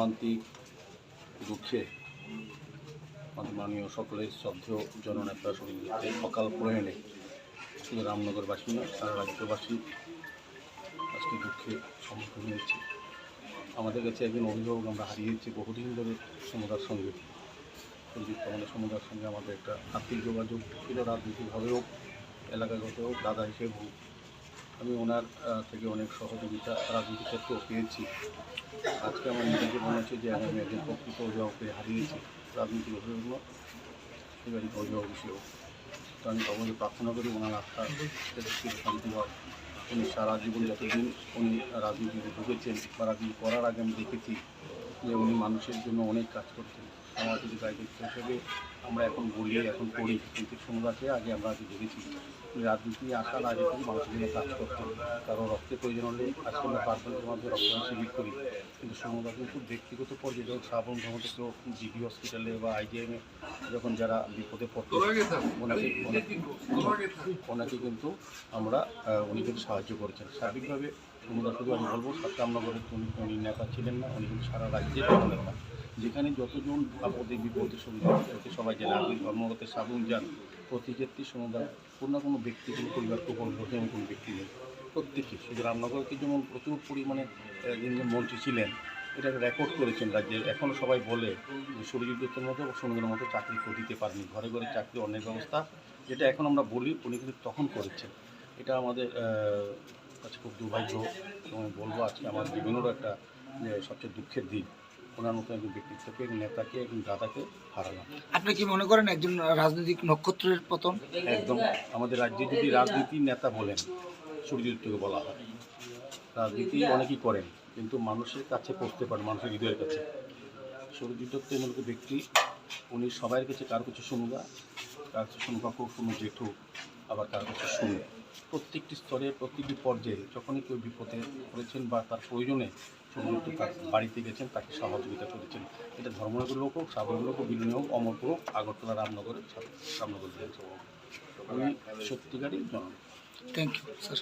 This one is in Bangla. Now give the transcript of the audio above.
মর্মান্তিক দুঃখে আমাদের মাননীয় সকলের শ্রদ্ধেয় জননেতা সমিতিতে অকাল প্রয়াণে শুধু রামনগরবাসী না সারা রাজ্যবাসী আজকে দুঃখে সম্মুখীন হয়েছে। আমাদের কাছে একজন অভিভাবক আমরা হারিয়েছি বহুদিন ধরে সমুদার সঙ্গে। পরিযুক্ত আমাদের সমুদার সঙ্গে আমাদের একটা আর্থিক যোগাযোগ ছিল রাজনীতিকভাবেও এলাকাগত হোক, দাদা হিসেবে হোক আমি ওনার থেকে অনেক সহযোগিতা রাজনীতি ক্ষেত্রেও পেয়েছি। আজকে আমার নিজেকে মনে হচ্ছে যে আমি একজন প্রকৃত অভিভাবককে হারিয়েছি, রাজনীতিক অভিভাবক পারিবারিক অভিভাবক হিসেবেও তো আমি সকলকে প্রার্থনা করি ওনার চির শান্তি হয় উনি সারা জীবন যতদিন উনি রাজনীতিতে ঢুকেছেন বা রাজনীতি করার আগে আমি দেখেছি যে উনি মানুষের জন্য অনেক কাজ করতেন। সামাজিক দায়িত্ব হিসেবে আমরা এখন বলি এখন করি। কিন্তু সমুদাকে আগে আমরা আগে দেখেছি উনি রাজনীতি আসার আগে থেকে মানুষের জন্য কাজ করতেন কারও রক্তের প্রয়োজন হলে আজকে আমরা পার্সেন্টের মাধ্যমে রক্তদান শিবির করি। কিন্তু সমুদা কিন্তু ব্যক্তিগত পর্যায়ে যখন শ্রাবণ ধর্ম থেকে জিবি হসপিটালে বা আইজিএমে যখন যারা বিপদে পড়তে ওনাকে ওনাকে কিন্তু আমরা উনি কিন্তু সাহায্য করেছেন। সার্বিকভাবে সমুদা শুধু আমি বলব সত্যামনগরের উনি উনি নেতা ছিলেন না। উনি কিন্তু সারা রাজ্যের বড় নেতা যেখানে যতজন আপদে বিপদে সবাই জানে আপনি ধর্মগতের সাবুন যান। প্রতি ক্ষেত্রে সমুদায়, কোনো না কোনো ব্যক্তি, কোনো পরিবারকে উপলব্ধ এমন কোনো ব্যক্তি নেই। প্রত্যেকে, শুধু রামনগরকে যেমন প্রচুর পরিমাণে যিনি মন্ত্রী ছিলেন, এটাকে রেকর্ড করেছেন রাজ্যের এখনও সবাই বলে যে সুরজিৎ মতো সমুদ্রের মতো চাকরি দিতে পারেনি। ঘরে ঘরে চাকরি অনেক ব্যবস্থা, যেটা এখন আমরা বলি, উনি কিন্তু তখন করেছেন। এটা আমাদের কাছে খুব দুর্ভাগ্য এবং বলব আজকে আমার জীবনেরও একটা সবচেয়ে দুঃখের দিন। ওনার মতো একজন ব্যক্তিত্বকে একজন নেতাকে একজন দাদাকে হারালাম। আপনি কি মনে করেন একজন রাজনৈতিক নক্ষত্রের পতন? একদম। আমাদের রাজ্যে যদি রাজনীতির নেতা বলেন সূর্যদত্তকে বলা হয় রাজনীতি অনেকেই করেন কিন্তু মানুষের কাছে পৌঁছতে পারেন মানুষের হৃদয়ের কাছে। এমন একটা ব্যক্তি উনি সবার কাছে কার কাছে শুনুগা কার কাছে শুনুকা খুব শুনু জেঠু আবার কার কাছে শুনু প্রত্যেকটি স্তরে প্রতিটি পর্যায়ে যখনই কেউ বিপদে পড়েছেন বা তার প্রয়োজনে সূর্যদত্ত তার বাড়িতে গেছেন, তাকে সহযোগিতা করেছেন। এটা ধর্মনগর লোক হোক সাধারণ লোক বিলীন হোক অমরপুর হোক, আগরতলা রামনগরের রামনগর বিধানসভা আমি সত্যিকারই জন থ্যাংক ইউ স্যার